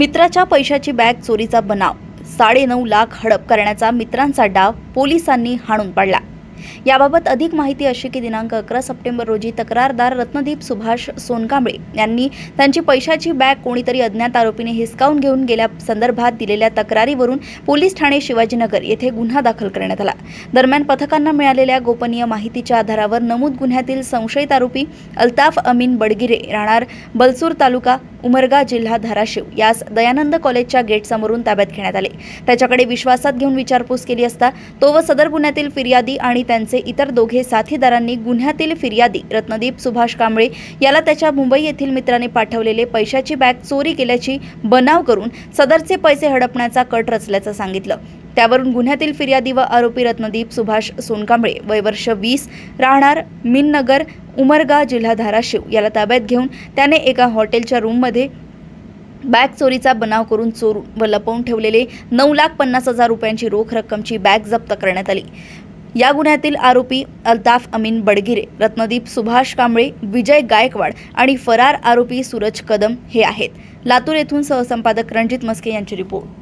मित्राच्या पैशाची बॅग चोरीचा बनाव. साडेनऊ लाख हडप करण्याचा मित्रांचा डाव पोलिसांनी हाणून पाडला. याबाबत अधिक माहिती अशी की दिनांक अकरा सप्टेंबर रोजी तक्रारदार रत्नदीप सुभाष सोनकांबळे यांनी त्यांची पैशाची बॅग कोणीतरी अज्ञात आरोपीने हिसकावून घेऊन गेल्या संदर्भात दिलेल्या तक्रारीवरून पोलीस ठाणे शिवाजीनगर येथे गुन्हा दाखल करण्यात आला. दरम्यान पथकांना मिळालेल्या गोपनीय माहितीच्या आधारावर नमूद गुन्ह्यातील संशयित आरोपी अल्ताफ अमीन बडगिरे राहणार बलसूर तालुका उमरगा जिल्हा धाराशिव यास दयानंद कॉलेजच्या गेटसमोरून ताब्यात घेण्यात आले. त्याच्याकडे विश्वासात घेऊन विचारपूस केली असता तो व सदर गुन्ह्यातील फिर्यादी आणि त्यांचे इतर दोघे साथीदारांनी गुन्ह्यातील फिर्यादी रत्नदीप सुभाष कांबळे याला त्याच्या मुंबई येथील मित्राने पाठवलेले पैशाची बॅग चोरी केल्याची बनाव करून सदरचे पैसे हडपण्याचा कट रचल्याचं सांगितलं. त्यावरून गुन्ह्यातील फिर्यादी व आरोपी रत्नदीप सुभाष सोनकांबळे वयवर्ष वीस राहणार मिननगर उमरगा जिल्हा धाराशिव याला ताब्यात घेऊन त्याने एका हॉटेलच्या रूममध्ये बॅग चोरीचा बनाव करून चोरून व लपवून ठेवलेले नऊ लाख पन्नास हजार रुपयांची रोख रक्कमची बॅग जप्त करण्यात आली. या गुन्ह्यातील आरोपी अल्ताफ अमीन बडगिरे रत्नदीप सुभाष कांबळे विजय गायकवाड आणि फरार आरोपी सूरज कदम हे आहेत. लातूर येथून सहसंपादक रणजित मस्के यांची रिपोर्ट.